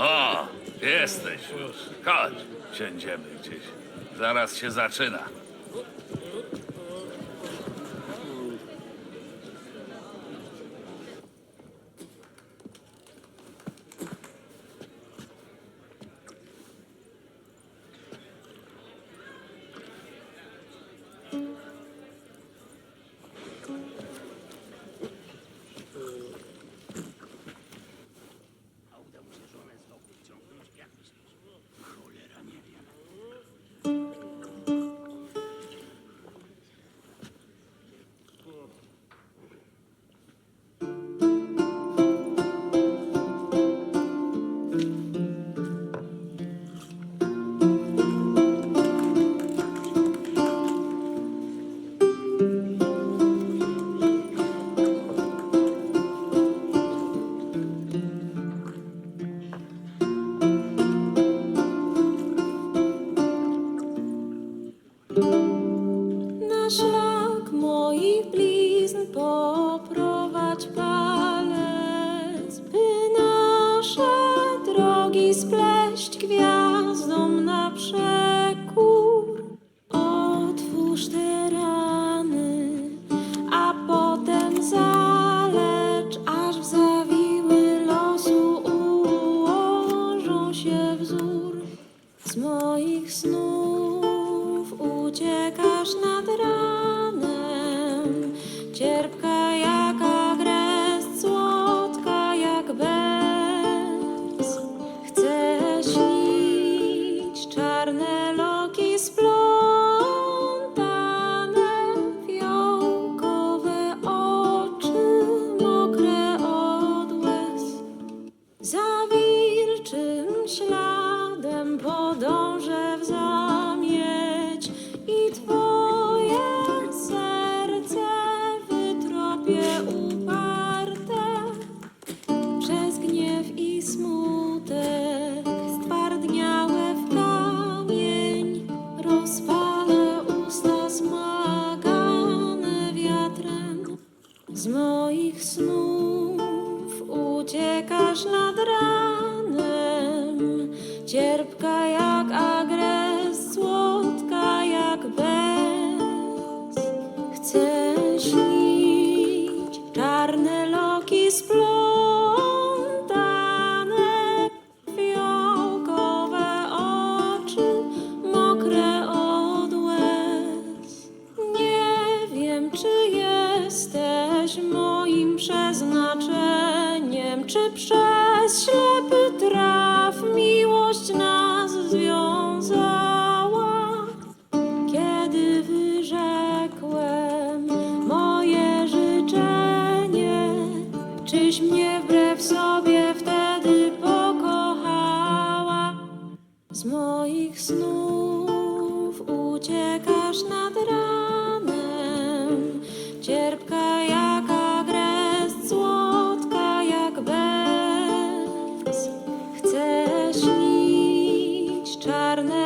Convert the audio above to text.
O, jesteś już. Chodź, siędziemy gdzieś. Zaraz się zaczyna. Szlak moich blizn poprowadź palec, by nasze drogi spleść gwiazdom na przekór. Otwórz te rany, a potem zalecz, aż w zawiły losu ułożą się wzór. Z moich snów uciekasz nad ranem, Z moich snów uciekasz nad ranem, cierpka czy przez ślepy traf miłość nas związała. Kiedy wyrzekłem moje życzenie, czyś mnie wbrew sobie wtedy pokochała? Z moich snów uciekasz nad ranem, cierpka Chcę śnić czarne